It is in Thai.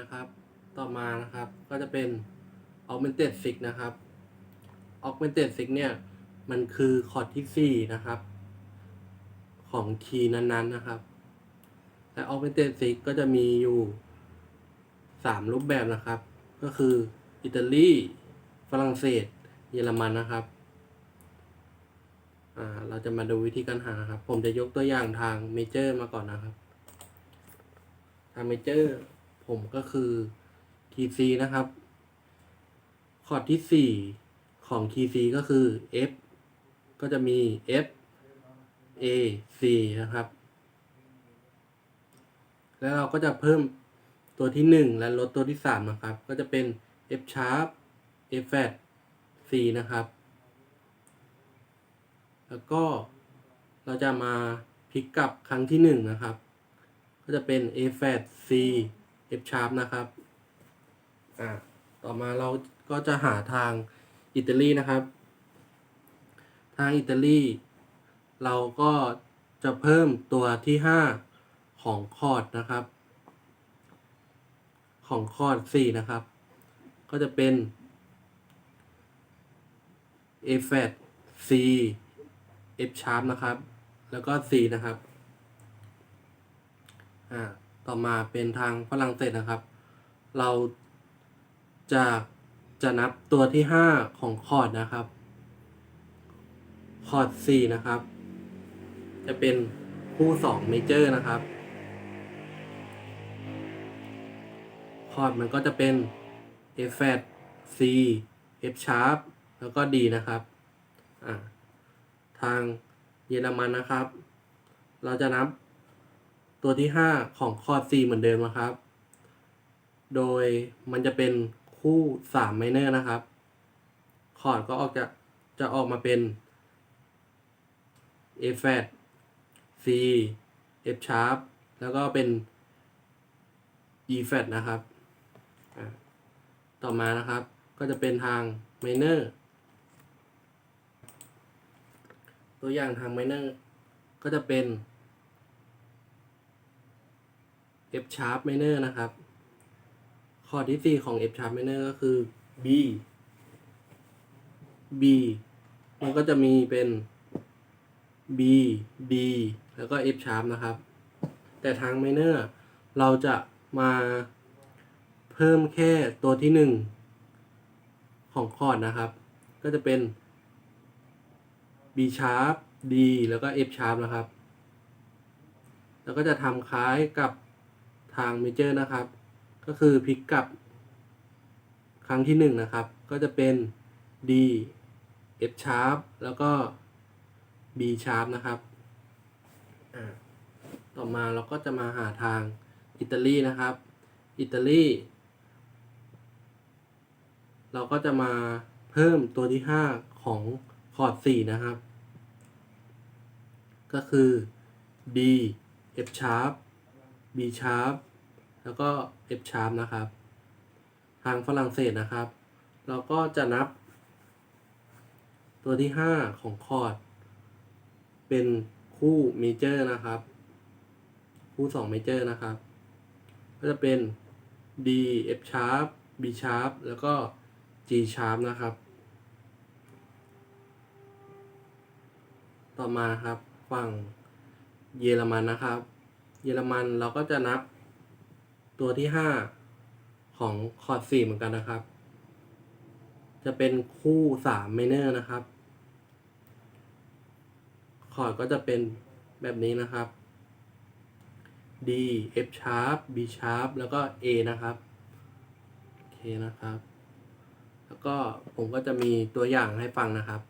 นะครับ ต่อมานะครับก็จะเป็น augmented six นะครับ augmented six เนี่ย มันคือคอร์ดที่สี่นะครับ ของคีย์นั้นๆนะครับ และ augmented six ก็จะมีอยู่สามรูปแบบนะครับ ก็คืออิตาลีฝรั่งเศส เยอรมันนะครับเราจะมาดูวิธีการหาครับ ผมจะยกตัวอย่างทางเมเจอร์มาก่อนนะครับ ทางเมเจอร์ ผมก็คือคีย์ C นะครับ คอร์ดที่สี่ของคีย์ C ก็คือ F ก็จะมี F A C นะครับ แล้วเราก็จะเพิ่มตัวที่หนึ่งและลดตัวที่สามนะครับ ก็จะเป็น F sharp F flat C นะครับ แล้วก็เราจะมาพลิกกลับครั้งที่หนึ่งนะครับ ก็จะเป็น A flat C F sharp นะครับ อ่า ต่อมาเราก็จะหาทางอิตาลีนะครับ ทางอิตาลีเราก็จะเพิ่มตัวที่ห้าของคอร์ดนะครับ ของคอร์ดสี่นะครับ ก็จะเป็น A flat C F sharp นะครับ แล้วก็ C นะครับ อ่า ต่อมาเป็นทางฝรั่งเศสนะครับ เราจะจะนับตัวที่ห้าของคอร์ดนะครับ คอร์ด C นะครับ จะเป็นคู่สองเมเจอร์นะครับ คอร์ดมันก็จะเป็น F flat C F sharp แล้วก็ D นะครับอ่าทางเยอรมันนะครับ เราจะนับ ตัวที่ห้าของคอร์ด C เหมือนเดิมนะครับ โดยมันจะเป็นคู่สามไมเนอร์นะครับ คอร์ดก็ออกจะจะออกมาเป็น A flat C F sharp แล้วก็เป็น E flat นะครับ ต่อมานะครับ ก็จะเป็นทาง minor ตัวอย่างทาง minor ก็จะเป็น F sharp minor นะครับ คอร์ดที่ 4 ของ F sharp minor ก็คือ B B มันก็จะมีเป็น B D แล้วก็ F sharp นะครับ แต่ทาง minor เราจะมาเพิ่มแค่ตัวที่ 1 ของคอร์ดนะครับ ก็จะเป็น B sharp D แล้วก็ F sharp นะครับ แล้วก็จะทำคล้ายกับ ทาง major นะครับ ก็คือพลิกกลับ ครั้งที่1นะครับ ก็จะเป็น D F sharp แล้วก็ B sharp นะครับ ต่อมาเราก็จะมาหาทางอิตาลีนะครับ อิตาลีเราก็จะมาเพิ่มตัวที่ 5 ของคอร์ด4นะครับ ก็คือ D F sharp B sharp แล้วก็ F sharp นะครับ ทางฝรั่งเศสนะครับ เราก็จะนับ ตัวที่ 5 ของคอร์ด เป็นคู่เมเจอร์นะครับ คู่2เมเจอร์นะครับ ก็จะเป็น D F sharp B sharp แล้วก็ G sharp นะครับ ต่อมาครับฝั่งเยอรมันนะครับ เยอรมันเราก็จะนับตัวที่ 5 ของคอร์ด4เหมือนกันนะครับ จะเป็นคู่3 minor นะครับ คอร์ดก็จะเป็นแบบนี้นะครับ D F sharp B sharp แล้วก็ A นะครับ โอเคนะครับ แล้วก็ผมก็จะมีตัวอย่างให้ฟังนะครับ